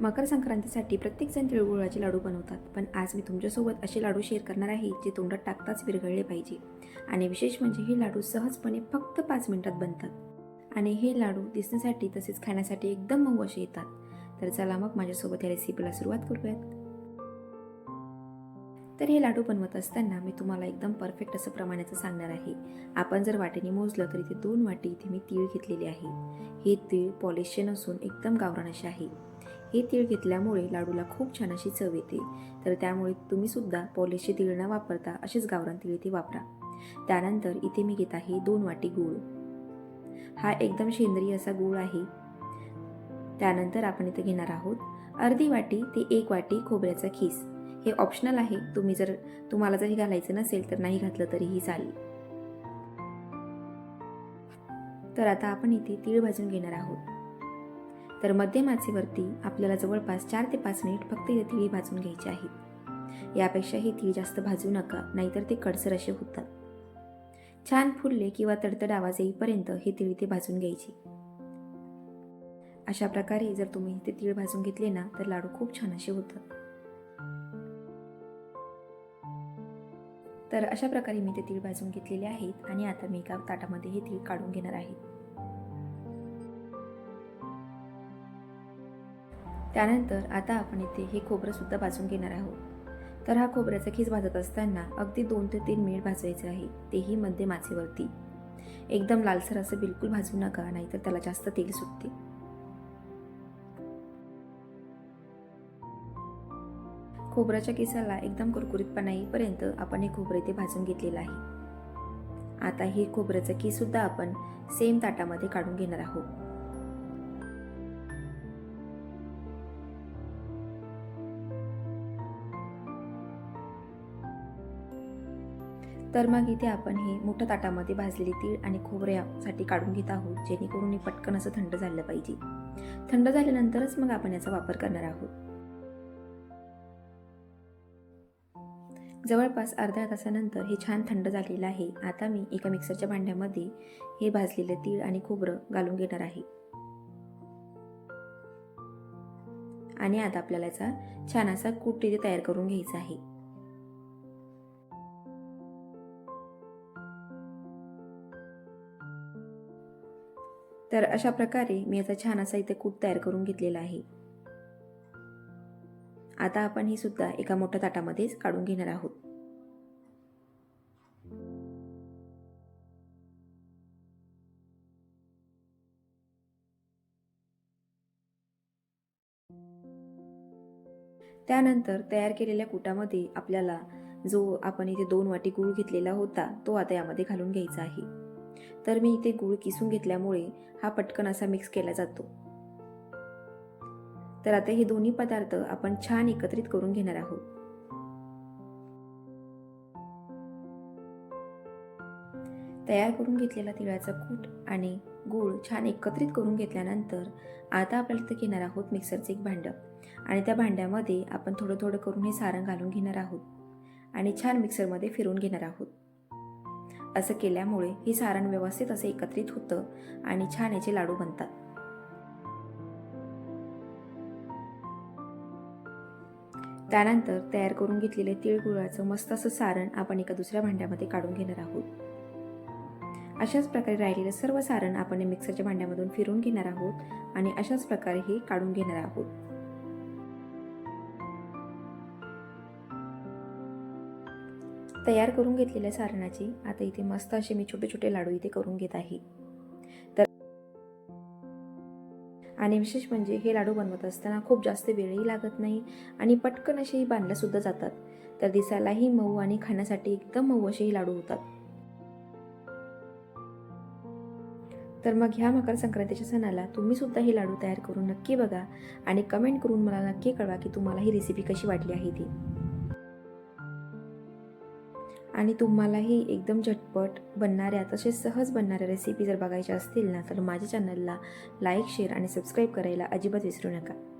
मकर संक्रांतीसाठी प्रत्येकजण तिळगुळाचे लाडू बनवतात. पण आज मी तुमच्यासोबत असे लाडू शेअर करणार आहे जे तोंडात टाकताच विरघळले पाहिजे. आणि विशेष म्हणजे हे लाडू सहजपणे फक्त पाच मिनिटात बनतात. आणि हे लाडू दिसण्यासाठी तसेच खाण्यासाठी एकदम मऊ असे येतात. तर चला मग माझ्यासोबत या रेसिपीला सुरुवात करूयात. तर हे लाडू बनवत असताना मी तुम्हाला एकदम परफेक्ट असं प्रमाणाचं सांगणार आहे. आपण जर वाटेने मोजलं तर इथे दोन वाटी इथे मी तीळ घेतलेले आहे. हे तीळ पॉलिशचे नसून एकदम गावरान असे आहे. हे तीळ घेतल्यामुळे लाडूला खूप छान अशी चव येते. तर त्यामुळे तुम्ही सुद्धा पॉलिशचे तीळ न वापरता असेच गावरान तीळ इथे वापरा. त्यानंतर इथे मी घेत आहे दोन वाटी गूळ. हा एकदम सेंद्रिय असा गूळ आहे. त्यानंतर आपण इथे घेणार आहोत अर्धी वाटी ते एक वाटी खोबऱ्याचा खीस. हे ऑप्शनल आहे. तुम्ही जर तुम्हाला जर हे घालायचं नसेल तर नाही घातलं तरीही चालेल. तर आता आपण इथे तीळ भाजून घेणार आहोत. तर मध्यम आचेवरती आपल्याला जवळपास चार ते पाच मिनिट फक्त या तिळी भाजून घ्यायची आहेत. यापेक्षा हे तीळ जास्त भाजू नका नाहीतर ते कडसर असे होतात. छान फुलले किंवा तडतड आवाज येईपर्यंत हे तिळ इथे भाजून घ्यायची. अशा प्रकारे जर तुम्ही ते तीळ भाजून घेतले ना तर लाडू खूप छान असे होतात. तर अशा प्रकारे मी ते तीळ भाजून घेतलेले आहेत आणि आता मी एका ताटामध्ये हे तीळ काढून घेणार आहे. त्यानंतर आता आपण इथे हे खोबरंसुद्धा भाजून घेणार आहोत. तर हा खोबऱ्याचा खीस भाजत असताना अगदी दोन ते तीन मिनिट भाजवायचं आहे. तेही मध्यम आचेवरती एकदम लालसर असं बिलकुल भाजू नका नाहीतर त्याला जास्त तेल सुटते. खोबऱ्याच्या केसाला एकदम कुरकुरीतपणा येईपर्यंत आपण हे खोबरं इथे भाजून घेतलेलं आहे. आता हे खोबऱ्याचं की सुद्धा आपण सेम ताटामध्ये काढून घेणार आहोत. तर मग इथे आपण हे मोठ्या ताटामध्ये भाजलेली तीळ आणि खोबऱ्यासाठी काढून घेत आहोत जेणेकरून हे पटकन असं थंड झालं पाहिजे. थंड झाल्यानंतरच मग आपण याचा वापर करणार आहोत. जवळपास अर्ध्या तासानंतर हे छान थंड झालेलं आहे. आता मी एका मिक्सरच्या भांड्यामध्ये हे भाजलेलं तीळ आणि खोबरं घालून घेणार आहे. आणि आता आपल्याला याचा छान असा कूट तिथे तयार करून घ्यायचा आहे. तर अशा प्रकारे मी याचा छान असा इथे कूट तयार करून घेतलेला आहे. आता आपण ही सुद्धा एका मोठ्या ताटामध्येच काढून घेणार आहोत. त्यानंतर तयार केलेल्या कुटामध्ये आपल्याला जो आपण इथे दोन वाटी गूळ घेतलेला होता तो आता यामध्ये घालून घ्यायचा आहे. तर मी इथे गूळ किसून घेतल्यामुळे हा पटकन असा मिक्स केला जातो. तर आता हे दोन्ही पदार्थ आपण छान एकत्रित करून घेणार आहोत. तयार करून घेतलेला तिळाचा कूट आणि गूळ छान एकत्रित करून घेतल्यानंतर आता आपल्याला इथं घेणार आहोत मिक्सरचं एक भांडं. आणि त्या भांड्यामध्ये आपण थोडं थोडं करून हे सारण घालून घेणार आहोत. आणि छान मिक्सरमध्ये फिरून घेणार आहोत. असं केल्यामुळे हे सारण व्यवस्थित असं एकत्रित होतं आणि छान याचे लाडू बनतात. त्यानंतर तयार करून घेतलेले तिळगुळाचं मस्त असं सारण आपण एका दुसऱ्या भांड्यामध्ये काढून घेणार आहोत. अशाच प्रकारे राहिलेलं सर्व सारण आपण मिक्सरच्या भांड्यामधून फिरून घेणार आहोत आणि अशाच प्रकारे हे काढून घेणार आहोत. तयार करून घेतलेल्या सारणाची. आता इथे मस्त असे मी छोटे छोटे लाडू इथे करून घेत आहे. तर आणि विशेष म्हणजे हे लाडू बनवत असताना खूप जास्त वेळही लागत नाही आणि पटकन असेही बांधल्यासुद्धा जातात. तर दिसायलाही मऊ आणि खाण्यासाठी एकदम मऊ असेही लाडू होतात. तर मग ह्या मकर संक्रांतीच्या सणाला तुम्ही सुद्धा हे लाडू तयार करून नक्की बघा आणि कमेंट करून मला नक्की कळवा की तुम्हाला ही रेसिपी कशी वाटली आहे ती. आणि तुम्हालाही एकदम झटपट बनणाऱ्या तसेच सहज बनणाऱ्या रेसिपी जर बघायच्या असतील ना तर माझ्या चॅनलला लाईक शेअर आणि सबस्क्राईब करायला अजिबात विसरू नका.